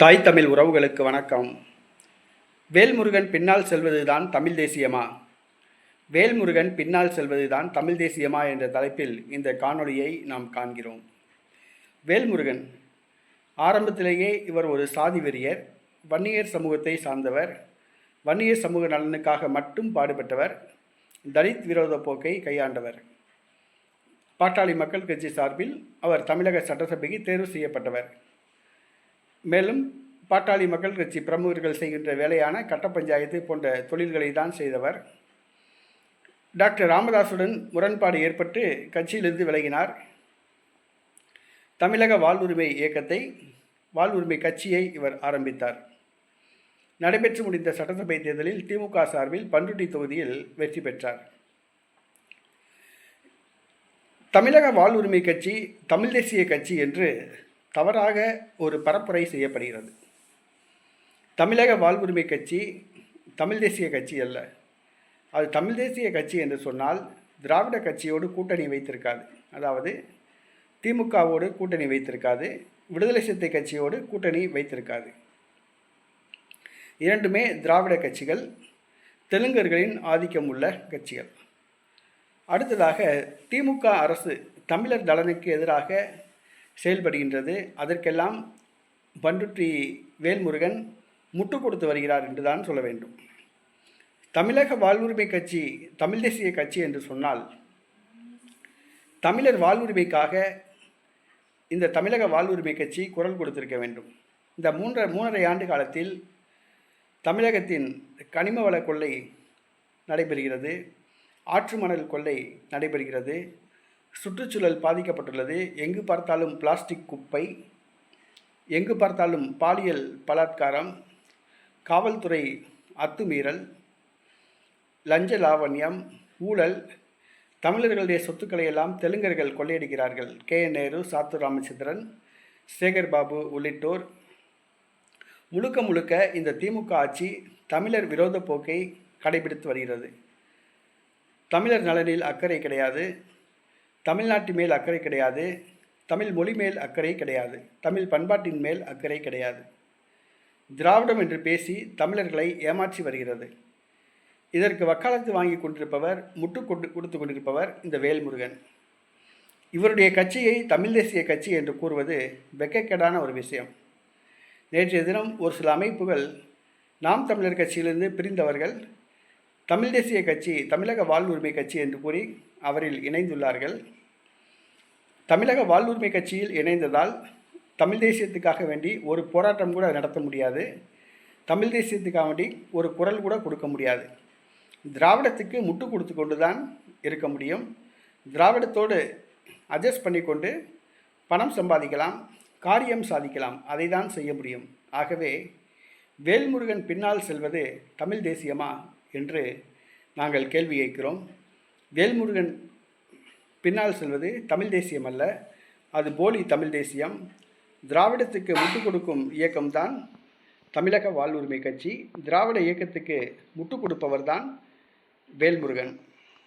தாய் தமிழ் உறவுகளுக்கு வணக்கம். வேல்முருகன் பின்னால் செல்வதுதான் தமிழ் தேசியமா? வேல்முருகன் பின்னால் செல்வதுதான் தமிழ் தேசியமா என்ற தலைப்பில் இந்த காணொளியை நாம் காண்கிறோம். வேல்முருகன் ஆரம்பத்திலேயே இவர் ஒரு சாதி வெறியர் வன்னியர் சமூகத்தை சார்ந்தவர் வன்னியர் சமூக நலனுக்காக மட்டும் பாடுபட்டவர் தலித் விரோத போக்கை கையாண்டவர். பாட்டாளி மக்கள் கட்சி சார்பில் அவர் தமிழக சட்டசபைக்கு தேர்வு செய்யப்பட்டவர். மேலும் பாட்டாளி மக்கள் கட்சி பிரமுகர்கள் செய்கின்ற வேலையான கட்ட பஞ்சாயத்து போன்ற தொழில்களை தான் செய்தவர். டாக்டர் ராமதாசுடன் முரண்பாடு ஏற்பட்டு கட்சியிலிருந்து விலகினார். தமிழக வாழ்வுரிமை இயக்கத்தை வாழ்வுரிமை கட்சியை இவர் ஆரம்பித்தார். நடைபெற்று முடிந்த சட்டசபை தேர்தலில் திமுக சார்பில் பண்ருட்டி தொகுதியில் வெற்றி பெற்றார். தமிழக வாழ்வுரிமை கட்சி தமிழ் தேசிய கட்சி என்று தவறாக ஒரு பரப்புரை செய்யப்படுகிறது. தமிழக வாழ்வுரிமை கட்சி தமிழ் தேசிய கட்சி அல்ல. அது தமிழ் தேசிய கட்சி என்று சொன்னால் திராவிட கட்சியோடு கூட்டணி வைத்திருக்காது. அதாவது திமுகவோடு கூட்டணி வைத்திருக்காது விடுதலை சிறுத்தை கட்சியோடு கூட்டணி வைத்திருக்காது. இரண்டுமே திராவிட கட்சிகள் தெலுங்கர்களின் ஆதிக்கம் உள்ள கட்சிகள். அடுத்ததாக திமுக அரசு தமிழர் நலனுக்கு எதிராக செயல்படுகின்றது. அதற்கெல்லாம் பண்ருட்டி வேல்முருகன் முட்டு கொடுத்து வருகிறார் என்று தான் சொல்ல வேண்டும். தமிழக வாழ்வுரிமை கட்சி தமிழ் தேசிய கட்சி என்று சொன்னால் தமிழர் வாழ்வுரிமைக்காக இந்த தமிழக வாழ்வுரிமை கட்சி குரல் கொடுத்திருக்க வேண்டும். இந்த மூன்றரை மூன்றரை ஆண்டு காலத்தில் தமிழகத்தின் கனிம வள கொள்ளை நடைபெறுகிறது. ஆற்று மணல் கொள்ளை நடைபெறுகிறது. சுற்றுச்சூழல் பாதிக்கப்பட்டுள்ளது. எங்கு பார்த்தாலும் பிளாஸ்டிக் குப்பை எங்கு பார்த்தாலும் பாலியல் பலாத்காரம் காவல்துறை அத்துமீறல் லஞ்ச லாவண்யம் ஊழல் தமிழர்களுடைய சொத்துக்களை எல்லாம் தெலுங்கர்கள் கொள்ளையடிக்கிறார்கள். கே. என். நேரு சாத்து ராமச்சந்திரன் சேகர் பாபு உள்ளிட்டோர். முழுக்க முழுக்க இந்த திமுக ஆட்சி தமிழர் விரோத போக்கை கடைபிடித்து வருகிறது. தமிழர் நலனில் அக்கறை கிடையாது. தமிழ்நாட்டு மேல் அக்கறை கிடையாது. தமிழ் மொழி மேல் அக்கறை கிடையாது. தமிழ் பண்பாட்டின் மேல் அக்கறை கிடையாது. திராவிடம் என்று பேசி தமிழர்களை ஏமாற்றி வருகிறது. இதற்கு வக்காலத்து வாங்கி கொண்டிருப்பவர் முட்டு கொண்டு கொடுத்து கொண்டிருப்பவர் இந்த வேல்முருகன். இவருடைய கட்சியை தமிழ் தேசிய கட்சி என்று கூறுவது வெக்கக்கேடான ஒரு விஷயம். நேற்றைய தினம் ஒரு சில அமைப்புகள் நாம் தமிழர் கட்சியிலிருந்து பிரிந்தவர்கள் தமிழ் தேசிய கட்சி தமிழக வாழ்வுரிமை கட்சி என்று கூறி அவரில் இணைந்துள்ளார்கள். தமிழக வாழ்வுரிமை கட்சியில் இணைந்ததால் தமிழ் தேசியத்துக்காக வேண்டி ஒரு போராட்டம் கூட நடத்த முடியாது. தமிழ் தேசியத்துக்காக வேண்டி ஒரு குரல் கூட கொடுக்க முடியாது. திராவிடத்துக்கு முட்டு கொடுத்து கொண்டு தான் இருக்க முடியும். திராவிடத்தோடு அட்ஜஸ்ட் பண்ணிக்கொண்டு பணம் சம்பாதிக்கலாம் காரியம் சாதிக்கலாம் அதை தான் செய்ய முடியும். ஆகவே வேல்முருகன் பின்னால் செல்வது தமிழ் தேசியமா? என்று நாங்கள் கேள்வி கேட்கிறோம். வேல்முருகன் பின்னால் செல்வது தமிழ் தேசியம் அல்ல அது போலி தமிழ் தேசியம். திராவிடத்துக்கு முட்டு கொடுக்கும் இயக்கம்தான் தமிழக வாழ்வுரிமை கட்சி. திராவிட இயக்கத்துக்கு முட்டு கொடுப்பவர்தான் வேல்முருகன்.